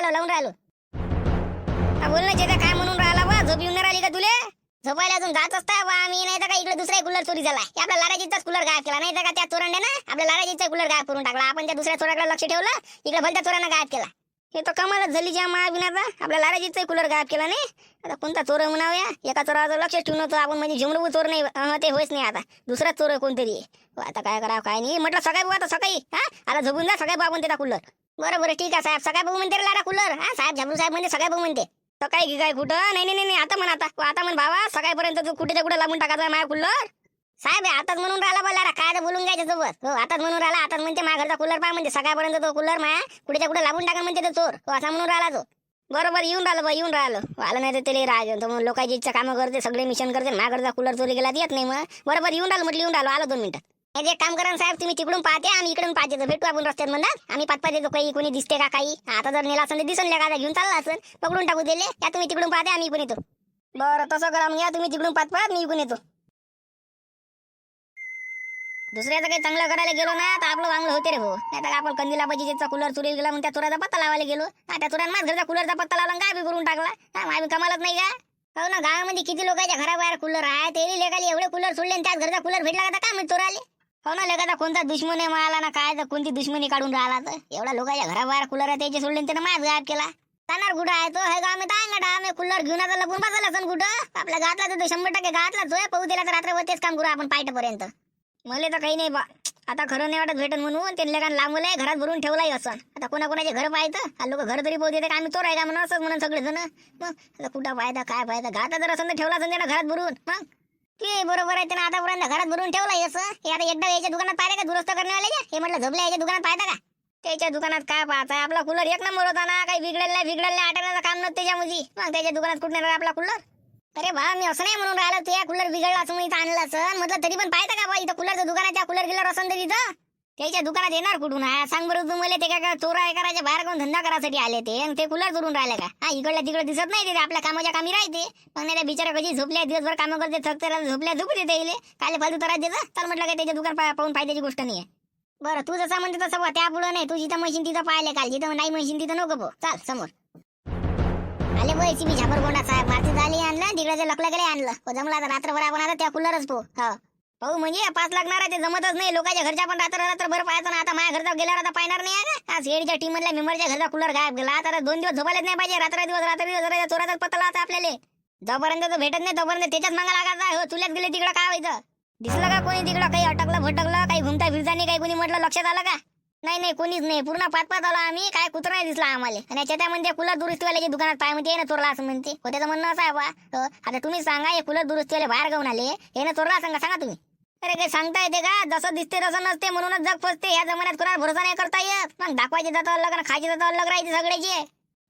राहिलो लावून राहिलो. बोल ना चेता काय म्हणून राहिला बा? झोप येऊन राहिली का तुले? झोपायला अजून जात असता बा आम्ही नाही तर का इकडे दुसरा कूलर चोरी झाला. आपला लाराजीचाच कूलर गायब केला. नाही तर का त्या चोरांडे ना आपल्या लाराजीचा कूलर गायब करून टाकला. आपण त्या दुसऱ्या चोराकडे लक्ष ठेवलं इकडे भलत्या चोरांना गायब केला. हे तर कमालच झाली ज्या महाविनाचा आपल्या लाराजीचा कूलर गायब केला नाही? आता कोणता चोर म्हणावया एका चोरावर लक्ष ठेवून होतो आपण म्हणजे झुमडू चोर नाही ते होईच नाही आता. दुसराच चोर कोणतरी. आता काय करावं काय नाही. म्हटलं सकाळी बघू आता सकाळी हा? आता झोपून जा सकाळी आपण त्याचा कूलर बरं बरं ठीक आहे साहेब. सकाळी बघू म्हणते रे लाडा कूलर. हा साहेब झाबरू साहेब म्हणते सगळ्या बघू म्हणते. सकाळी की काय कुठं? नाही नाही नाही नाही, आता म्हण आता. आता म्हण बाबा सकाळपर्यंत तू कुठेच्या कुठे लागून टाकायचा माझ्या कूलर? साहेब हे आताच म्हणून राहिला बोला काय तर बोलून घ्यायच्या सोबत. हो आताच म्हणून राहिला आताच म्हणते माझ्या घरचा कूलर पाहा म्हणजे सकाळपर्यंत तो कूलर माया कुठेच्या कुठे लागून टाका म्हणते तो चोर. हो असा म्हणून राहिला तो. बरोबर येऊन राहिलं बा येऊन राहिलं. हो, आलं नाही तर त्याला राग येतो मग लोकांची इच्छा कामं करते सगळे मिशन करते माझ्या घरचा कूलर चोरी गेला तर येत नाही मग. बरोबर येऊन राहिलं म्हटलं येऊन राहिलो. आलो दोन मिनिटं. एक काम करा ना साहेब तुम्ही तिकडून पाहते आम्ही इकडून पाहते. तर भेटू आपण रस्त्यात म्हणतात आम्ही पाच पाच येतो काही कोणी दिसते का काही आता जर नेला असेल तर दिसन का घेऊन चालला असेल पकडून टाकू दिले या तुम्ही तिकडून पाहते आम्ही पण येतो. बरं तसं करा मग. या तुम्ही तिकडून पाच पाहत मी इकडून येतो. दुसऱ्याचं काही चांगलं करायला गेलो ना तर आपलं वांगलं होते रे भाऊ. नाही तर आपण कंदीला त्याचा कूलर चुरील गेला मग त्या चुराचा पत्ता लावायला गेलो. त्या चोरानं माझ्या घरचा कूलरचा पत्ता लावला काय बी करून टाकला. आम्ही माझी कमालच नाही का? हो ना गावामध्ये किती लोकांच्या घराबाहेर कूलर आहे ते लेखाली एवढे कूलर सोडले त्याच घरचा कूलर भेटला का काय माहीत चोराले? हो ना लेखाचा कोणता दुश्मन आहे मला ना काय तर कोणती दुश्मनी काढून राहिला तर? एवढ्या लोकांच्या घराबाहेर कूलर आहे त्याचे सोडले त्यानं माझ गायब केला. जाणार कुठं आहे तो? हे गाव तर आम्ही कूलर घेऊन आता लपून बसला असेल कुठं? आपल्या गातला तर तो शंभर टक्के गातलाच आहे पाहू दिला तर रात्रभर तेच काम करू आपण पायटपर्यंत. मला तर काही नाही बा. आता खरं नाही वाटत भेटन म्हणून त्यांनी लेखान लांबलंय घरात भरून ठेवलाय असं आता कोणाकोणाचे घर पाहतं लोक घर तरी पोहोचते का आम्ही तो राहिला का म्हणून असंच म्हणून सगळे जण मग आता कुठं पाहता काय पाहता घाता जर असं ठेवला असं त्यानं घरात भरून. मग ते बरोबर आहे त्यानं आतापर्यंत घरात भरून ठेवला असं. हे आता एकदा याच्या दुकानात पाहिलं का? दुरुस्त करण्यावाले हे म्हटलं झोपल्या याच्या दुकानात पाहता का? त्याच्या दुकानात काय पाहता? आपला कूलर एक नंबर होता ना काही बिघडलेला नाही बिघडेल आठवण्याचं काम नव्हतं त्याच्यामध्ये. मग त्याच्या दुकानात कुठं आपला कूलर? अरे बा मी असं नाही म्हणून राहिलं तू या कूलर बिघडला असं इथं आणलं असं. म्हटलं तरी पण पाहता का बा इथं कूलरचं दुकान आहे त्या कूलर गिलर असं तरी इथं? त्याच्या दुकानात येणार कुठून? आहे सांग बरं तू मला ते काय चोरा करायच्या करायचे बाहेर कोण धंदा करायसाठी आले ते? आणि ते कूलर चोरून राहिले का? हा इकडल्या तिकडे दिसत नाही ते आपल्या कामाच्या कामी राहते. पण नाही बिचारा कधी झोपल्या दिवसभर कामं करते थकते झोपल्या झोपू देते इले. काल फालतू तर देतं तर म्हटलं काय त्याच्या दुकान पाहून फायद्याची गोष्ट नाही आहे बरं तू जसं म्हणते तसं बुवा, त्या पुढं नाही. तू जिथं मशीन तिथं पाहिले काल जिथं नाही मशीन तिथं नको भाऊ चाल समोर. आले बघ मी झापर गोंडा साहेब. मारती झाली आणलं तिकडे ते लकलकडे आणलं. हो, जमला आता रात्रभर आपण आता त्या कूलरच पो हा. भाऊ म्हणजे पाच लागणार आहे ते जमतच नाही. लोकांच्या घरच्या पण रात्र रात्रभर पाहायचं ना. आता माझ्या घरचा गेल्या आता पाहणार नाही आहे का? आज हेडच्या टीम मधल्या मेंबरच्या घरचा कूलर गायब गेला. आता दोन दिवस झोपायलाच नाही पाहिजे. रात्र दिवस रात्र दिवस जरा पत्ता लावता आपल्याला. जोपर्यंत तो भेटत नाही तोपर्यंत त्याच्याच मागा लागायचा हो चुल्यात गेले तिकडं काय व्हायचं? दिसलं का कोणी तिकडं? काही अटकलं भटकलं काही घुमता फिरता नाही काही कोणी म्हटलं लक्षात आलं का? नाही नाही कोणीच नाही. पूर्ण पाच पाच आलो आम्ही. काय कुत्रा नाही दिसला आम्हाला. आणि याच्या म्हणते कूलर दुरुस्तीवाल्याच्या दुकानात पाय म्हणते ना चोरला असं म्हणते. हो, त्याचं म्हणणं असं आहे बा. हो, आता तुम्ही सांगा हे कूलर दुरुस्तीवाले बाहेर घेऊन आले. यानं चोरला सांगा सांगा तुम्ही. अरे काही सांगता येते का? जसं दिसते तसं नसते म्हणूनच जग फसते. या जमान्यात कोणाला भरोसा नाही करता येत. मग दाखवायचे जातं अलग आणि खायचे जातं अलग राहायचे सगळ्याचे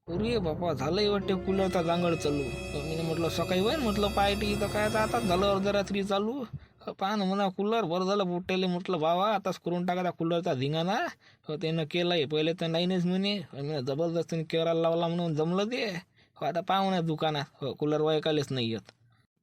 अरे बापा झालंय वाटते कूलरचा जांगड चालू. मी म्हटलं सकाळी वय? म्हटलं पार्टी तर काय आता झालं अर्धरात्री चालू. पहा ना म्हणा कूलर बरं झालं बुट्टेले म्हटलं बाबा आताच करून टाका त्या कूलरचा धिंगाणा. हो त्यानं केलंय. पहिले तर नाहीच म्हणे. मी जबरदस्तीने केराला लावला म्हणून जमलं ते. हो आता पाहू म्हणा दुकानात. हो कूलर वयकालेच नाही येत.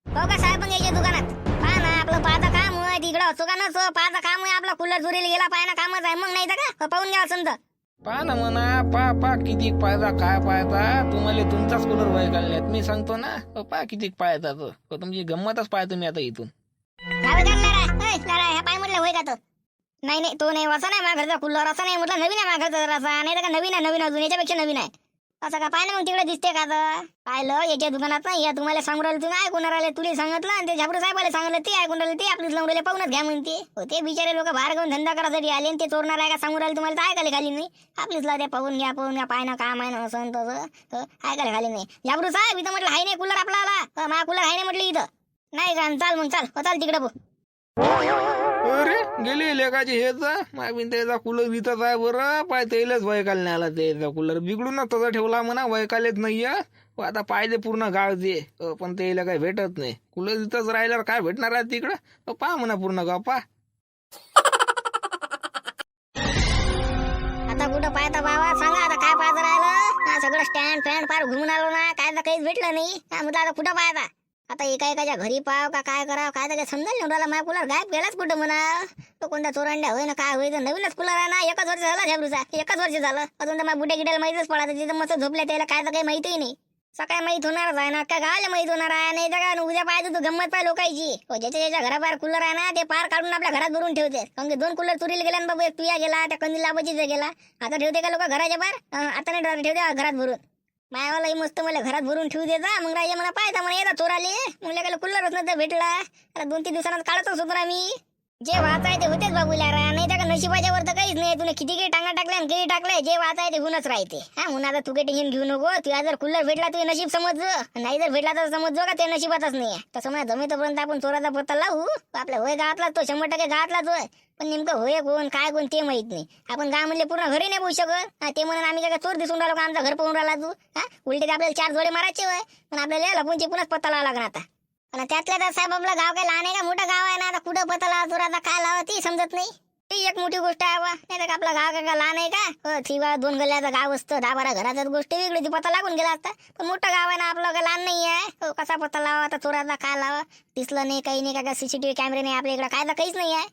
हो का साहेब? मग याच्या दुकानात. पहा ना आपलं पाहता काम आहे तिकडं असो का नसो पाहता काम आहे आपला. कूलर चोरीला गेला पाहा ना कामच आहे मग नाही तर का? पाहून घ्या समजा? पहा ना म्हणा पा पा किती पायदा काय पाहता तुम्हाला तुमचाच कूलर वयकाल नाहीत मी सांगतो ना हो पा किती पाहता तो. हो, तुमची गंमतच पाहतो मी आता इथून. ह्यावे का लढा ए, लढा ह्या पाय म्हटलं होय का तो? नाही नाही तो नाही असं नाही माझ्या घरचा कूलर असं नाही. म्हटलं नवीन आहे माझ्या घरचा जरासा. नाही तर का नवीन आहे नवीन अजून याच्यापेक्षा नवीन आहे. असं का पाहिलं मग तिकडे दिसते का तर पाहिलं याच्या दुकानात ना या तुम्हाला सांगून राहिले तुम्ही ऐकून राहिले तुला सांगितलं आणि ते झापडू साहेबाला सांगितलं ते ऐकून राहिले ते आपलीच लावून राहिले पाहूनच घ्या म्हणते. हो ते बिचारे लोक बाहेर घेऊन धंदा करायसाठी आले आणि ते चोरणार आहे का सांगून राहिले तुम्हाला तर ऐकायला खाली नाही. आपलीच लावते पाहून घ्या पाहून घ्या पाहिना काम आहे ना असं तसं. हो, ऐकायला खाली नाही. झापडू साहेब इथं म्हटलं हाय नाही कूलर आपला आला. माझा कूलर हाय नाही म्हटलं इथं. नाही का चाल मग चाल. हो, चाल तिकडे बघ अरे गेली लेकाची हेच माय त्याचा कूलर इथंच आहे बरं. पाय त्यालाच वयकाल नाही आला त्याचा कूलर बिघडूनच तसा ठेवला म्हणा वयकालेच नाही आता पाहिजे पूर्ण गाव ते. पण त्याला काही भेटत नाही. कूलर इथंच राहिल्यावर काय भेटणार आहे तिकडं? पहा म्हणा पूर्ण गाव पहा. आता कुठं पाहता बाबा सांगा आता काय पाहत राहिलं? सगळं स्टँड फॅन फार घुमून आलो ना. काय तर काहीच भेटलं नाही. काय म्हटलं आता कुठं पाहता आता एका एकाच्या घरी पाव का काय करावं काय त्याच्या समजायला नाही माझ्या कुलर कूलर गायब गेलाच कुठं म्हणा तो कोणत्या चोरांड्या होय ना काय होय तर नवीनच कूलर आहे ना एकच वर्ष झाला झेबरूचा एकच वर्ष झालं. अजून तर माझ्या बुड्या गिड्याला माहितीच पडा तिथं मस्त झोपल्या त्याला काय तर काही माहितीही नाही. सकाळी माहीत होणारच आहे ना काय गावाला माहीत होणार आहे नाही तर काय उद्या पाहिजे तू गंमत पाय लोकांची. हो ज्याच्या ज्याच्या घराबाहेर कूलर आहे ना ते पार काढून आपल्या घरात भरून ठेवते. कारण की दोन कूलर चोरीला गेला ना बाबू एक तुया गेला त्या कंदील लाबाजीचा गेला. आता ठेवते का लोक घराच्या बाहेर? आता नाही ठेवते घरात भरून. मायावाला मस्त मला घरात भरून ठेवू देता मग राजा मला पाहायचा म्हणा येता चोराले. मग लेकाला कुल्लरच नाही भेटला. आता दोन तीन दिवसांत काढतच होतो ना मी. जे वाचाय ते होतेच बाबूला रा नाही तर का नशिबाच्या वर तर काहीच नाही. तुला किती काही टांगा टाकल्या आणि काही टाकलंय. जे वाचाय ते होऊनच राहते. हा म्हणून आता तू काही टेन्शन घेऊ नको. तुला जर कुल्लर भेटला तुझे नशीब समज. नाही जर भेटला तर समज का ते नशिबातच नाही तसं मला जमेतोपर्यंत आपण चोराचा पत्ता लावू आपल्या होय गावातला तो शंभर टक्के गावातलाच होय. पण नेमकं होय कोण काय कोण ते माहीत नाही. आपण गाव म्हणले पूर्ण घरी नाही बोलू शकत. ते म्हणून आम्ही काय चोर दिसून राहिलो का आमचं घर पाहून राहिला तू? हा उलटे आपल्याला चार जोडे मारायचे होय. पण आपल्याला लपूनचे पुन्हाच पत्ता लावा लागणार आता? पण त्यातल्या त्यात साहेब आपलं गाव काय लहान आहे का? मोठं गाव आहे ना आता कुठं पत्ता लावा आता काय लावा ती समजत नाही. ती एक मोठी गोष्ट आहे बा नाही तर आपलं गाव काय का लहान आहे का? हो बा दोन गल्ल्याचं गाव असतं. दहा बारा घराचं गोष्ट वेगळी ती पत्ता लागून गेला असता. पण मोठं गाव आहे ना आपलं काय लहान नाही आहे. हो कसा पत्ता लावा? आता चोराचा काय लावा? दिसलं नाही काही नाही काय सीसीटीव्ही कॅमेरे नाही आपल्या इकडे. काय तर काहीच नाही आहे.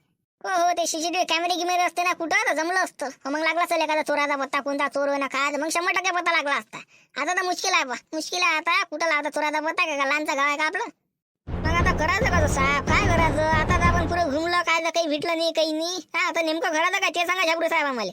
हो हो ते सीसीटीव्ही कॅमेरे गिमेरे असते ना कुठं? तर जमलं असतं. हो, मग लागला असेल एखादा चोराचा पत्ता कोणता चोर ना काय मग शंभर टक्के पत्ता लागला असता. आता तर मुश्किल आहे बा मुश्किल आहे आता. कुठं लावता? चोराचा पत्ता का लहानचा गाव आहे का आपलं? करायचं का साहेब काय करायचं? आता तर आपण पुरं घुमलं काय तर काही भेटलं नाही काही नाही. हा आता नेमकं घराचं काय? ते सांगा झाबरू साहेब आम्हाला.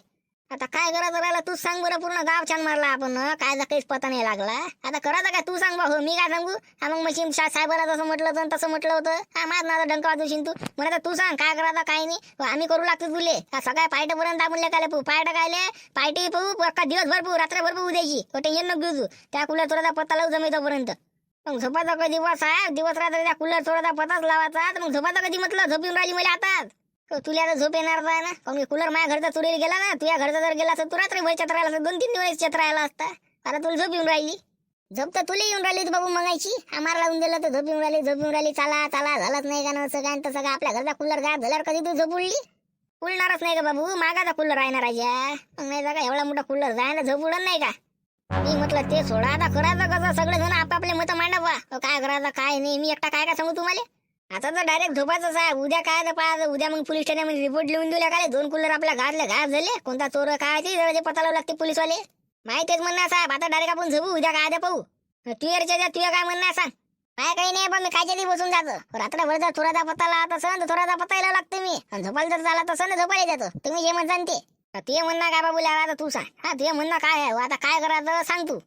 आता काय करायचं राहिलं? तू सांग बरं पूर्ण गाव छान मारला आपण. काय जा काहीच पता नाही लागला. आता करायचं काय? तू सांग बा हो मी काय सांगू? हा मग मशीन साहेबाला जसं म्हटलं होतं तसं म्हटलं होतं. हा माझ ना डंका वाजवशील तू म्हणा तू सांग काय करायचं? काय नाही. हो, आम्ही करू लागतो तुले. सगळ्या सकाळी आपण लेखाले पाहू. पायट कायले पायटी पाहू अक्का दिवसभर पाहू रात्रभर पाहू द्यायची हो टेन्शन नको घेऊ तू. त्या कुठल्या तुला पत्ता लावू जमेतोपर्यंत. मग झोपाचा कधी दिवस आहे? दिवस रात्र त्या कुलर चोराचा पताच लावायचा? तर मग झोपाचा कधी म्हटलं? झोप येऊन राहिली मला आता. तुला आता झोप येणार नाही ना? काऊन कूलर माझ्या घरचा चोरीला गेला ना? तुझ्या घरचा जर गेला असं तू रात्री भर चत्र राहिला दोन तीन दिवस चत्र राहिला असता. आता तुला झोप येऊन राहिली. झोप तर तुला येऊन राहिली तू बाबू मगायची आम्हाला लावून दिलं तर झोप येऊन राहिली झोप येऊन राहिली. चाला चाला झालाच नाही का नसं काय तसं का आपल्या घरचा कूलर गायब झाल्यावर कधी तू झोप उडली उडणारच नाही का बाबू? मागाचा कूलर आहे ना राजा. मग नाही का एवढा मोठा कूलर जाय ना झोप उडत नाही का? मी म्हटलं ते सोडा आता करायचं कसं? सगळे जण आपापले मत मांडा काय करायचं? काय नाही मी एकटा काय काय सांगू तुम्हाला? आता तर डायरेक्ट झोपायचं आहे उद्या काय तर पाहायचं उद्या मग पोलीस स्टेशनमध्ये रिपोर्ट लिहून दिल्या काय दोन कूलर आपल्या घातले घात झाले. कोणता चोर काय ते? पता लावू लागते पोलीसवाले माहितीच म्हणणार साहेब. आता डायरेक्ट आपण झोपू उद्या काय ते पाहू. तुझ्याच्या त्या काय म्हणणार सांग. काय काही नाही पण मी काय तरी बसून जातो. रात्रभर जर थोडासा पत्ता लावत असेल तर थोडासा पत्ता यायला लागते मी. आणि झोपायला जर झाला तसं ना झोपायला जातो. तुम्ही जे म्हणता ते. ते म्हणणं काय बाबूला आता तू सांग. हा ते म्हणणं काय आहे? आता काय करायचं सांग तू.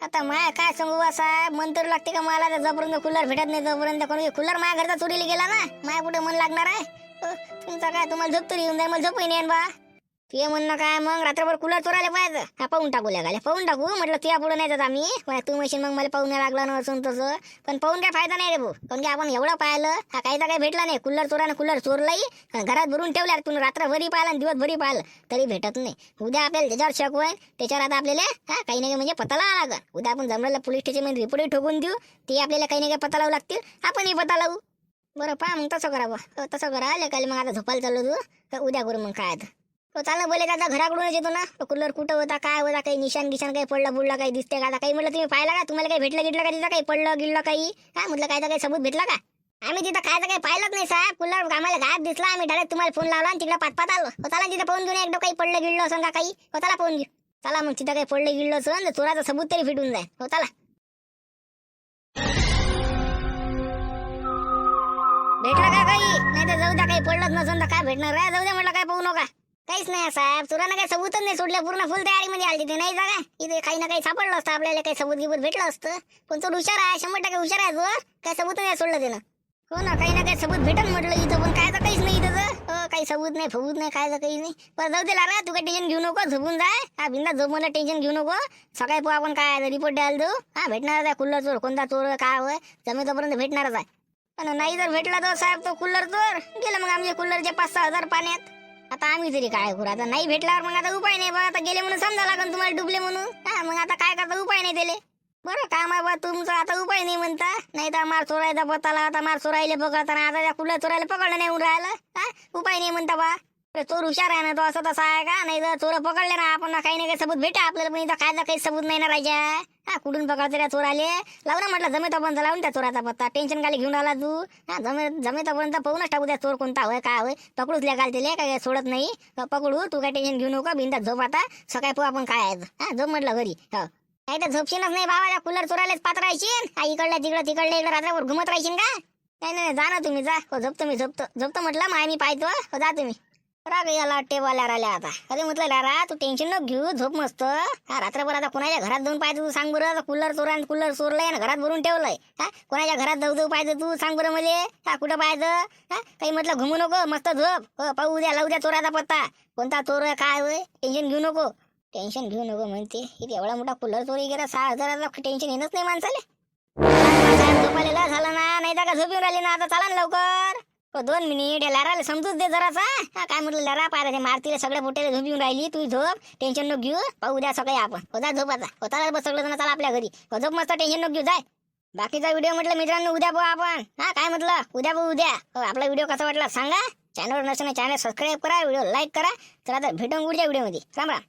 आता माय काय सांगू असा मन तर लागते का मला? तर जोपर्यंत कूलर भेटत नाही जोपर्यंत कोणी कूलर माझ्या घरचा चोरीला गेला ना? माया कुठे मन लागणार आहे? अ, तुमचा काय? तुम्हाला झोप तरी येऊन जाईल मला झोपही नाही बा. ते म्हणणं काय मग रात्रभर कूलर चोरायला पाहिजे हा पाहून टाकू लागायला पाहून टाकू म्हटलं तुया पुढे नाही जात आम्ही. पण तू मशीन मग मला पाहून नाही लागला ना असून तसं. पण पाहून काय फायदा नाही रे भाऊ. कारण की आपण एवढं पाहिलं हा काही तर काही भेटला नाही. कूलर चोरानं कूलर चोरलाही घरात भरून ठेवल्या तू रात्रभरी पाहिलं आणि दिवसभरी पाहिलं तरी भेटत नाही. उद्या आपल्याला त्याच्यावर शक होईल. त्याच्यावर आता आपल्याला हा काही नाही काही म्हणजे पता लावा लागेल. उद्या आपण जमलेला पोलीस स्टेशनमध्ये रिपोर्टही ठोकून देऊ. ते आपल्याला काही नाही काही पता लावू लागतील. आपणही पता लावू. बरं पहा मग तसं करा तसं करा. लेकाले मग आता झोपायला चाललो तू. उद्या करू मग काय आता? तो चाललं बोले दादा घराकडूनच येतो ना. कूलर कुठं होता काय होता काही निशान गिशान काही पडलं बुडलं काही दिसते का आता काही म्हटलं तुम्ही पाहिलं का? तुम्हाला काही भेटलं गिटलं का तिथं? काही पडलं गिडलं काही? काय म्हटलं काय तर काही सबूत भेटला का? आम्ही तिथं काय तर काही पाहिलंच नाही साहेब. कूलर आम्हाला गायब दिसला आम्ही डायरेक्ट तुम्हाला फोन लावला आणि तिकडे पाच पाच आलो. हो तिथं पाहून घेऊन एकदा काही पडलं गिडलं असं का काही? होताला फोन पाहून घेऊ. चला मग तिथं काही पडलं गिडलं असं तर चोराचा सबूत तरी फिटून जाईल हो भेटला भेटलं का काही? नाही तर जाऊ द्या काही पडलंच नसून तर काय भेटणार आहे जाऊ द्या म्हटलं काय पाहू नका. काहीच नाही साहेब. चोरानं काही सबूतच नाही सोडलं. पूर्ण फुल तयारीमध्ये आली तिथे. नाही जागा. इथे काही ना काही सापडलं असतं. आपल्याला काही सबूत गिबूत भेटलं असतं. पण चोर हुशार आहे. शंभर टक्के हुशार आहे तो काही सबूत नाही सोडलं त्यानं हो ना काही ना काही सबूत भेटल म्हटलं इथं. पण काय तर काहीच नाही इथं हो काही सबूत नाही फबूत नाही काय तर काही नाही. पण जाऊ दे लारा. तू काही टेन्शन घेऊ नको. झोपून जाय हा बिंदा झोप मला टेन्शन घेऊ नको. सकाळी पोहा आपण काय रिपोर्ट द्यायला देऊ. हा भेटणारच आहे. कुल्लर चोर. कोणता चोर काय होय? जमेतोपर्यंत भेटणारच आहे. पण नाही जर भेटला तर साहेब तो कुल्लर चोर. गेलं मग आमचे कुल्लरचे पाच सहा हजार पाण्यात. आता आम्ही तरी काय करू? आता नाही भेटल्यावर मग आता उपाय नाही बा. आता गेले म्हणून समजा लागन तुम्हाला डुबले म्हणून. हा मग आता काय करता? उपाय नाही दिले बरं काम आहे बा तुमचा आता उपाय नाही म्हणता. नाही तर मार चोरायचा पत्ताला आता मार चोरायला पकडताना आता त्या कुठल्या चोरायला पकडलं नाही येऊन राहिलं? हा उपाय नाही म्हणता बा. चोर हुशार आहे ना तो असं तसा आहे का? नाही तर चोर पकडले ना आपण ना काही नाही काही सबूत भेटा आपल्याला पण इथं काय काही सबूत नाही ना राहायच्या हा कुठून पकडते त्या चोराले? लावू ना म्हटलं जमे तोपर्यंत लावून त्या चोराचा पत्ता. टेन्शन खाली घेऊन आला तू. हा जमे जमे तोपर्यंत पाहूनच टाकू त्या चोर कोणता होय काय होय. पकडूच ल्या घालते काय सोडत नाही. पकडू तू काय टेन्शन घेऊ नको बिंदा झोप आता. सकाळी पाहू आपण काय आहे. हा झोप म्हटलं घरी. हो. नाही तर झोपशीनच नाही बाबा त्या कूलर चोरायलाच पात्र राहायशीन हा इकडल्या तिकडं तिकडल्या इकडं रात्रभर घुमत राहायची का? नाही नाही जा ना तुम्ही जा. हो झोपतो मी झोपतो. झोपतो म्हटलं माय मी पाहतो. हो जा तुम्ही. राग याला टेबल आल्या आता. अरे म्हटलं लारा तू टेन्शन नको घेऊ झोप मस्त. हा रात्रभर आता कोणाच्या घरात जाऊन पाहिजे तू सांग बरं. कूलर चोरान कूलर चोरलंय ना घरात भरून ठेवलंय. हा कोणाच्या घरात जाऊ जाऊ पाहिजे तू सांग बरं मले. हा कुठं पाहिजे हा काही म्हटलं घुमू नको मस्त झोप. हो पाहू द्या लावू द्या चोराचा पत्ता. कोणता चोर आहे काय होय? टेन्शन घेऊ नको. टेन्शन घेऊ नको म्हणते. इथे एवढा मोठा कूलर चोरी गेला सहा हजाराचा टेन्शन येणंच नाही माणसाले. झोपालेला झाला ना नाही तर का झोप येऊन ना आता चला ना लवकर. ओ दोन मिनिट या लॅराला समजूच दे जरासा हा. काय म्हटलं लॅरा पाहिजे मारतीला सगळ्या पोट्याला झोप येऊन राहिली तू झोप टेन्शन नको घेऊ पाहू उद्या सकाळी आपण. हो जा झोप हो, बस सगळं जण चला आपल्या घरी. हो झोप मस्त टेन्शन नको घेऊ जाय. बाकीचा व्हिडिओ म्हटलं मित्रांनो उद्या पाहू आपण. हा काय म्हटलं? उद्या पाहू उद्या. हो आपला व्हिडिओ कसा वाटला सांगा. चॅनलवर नसेल चॅनल सबस्क्राईब करा व्हिडिओ लाईक करा. चला तर भेटून पुढच्या व्हिडिओमध्ये राम राम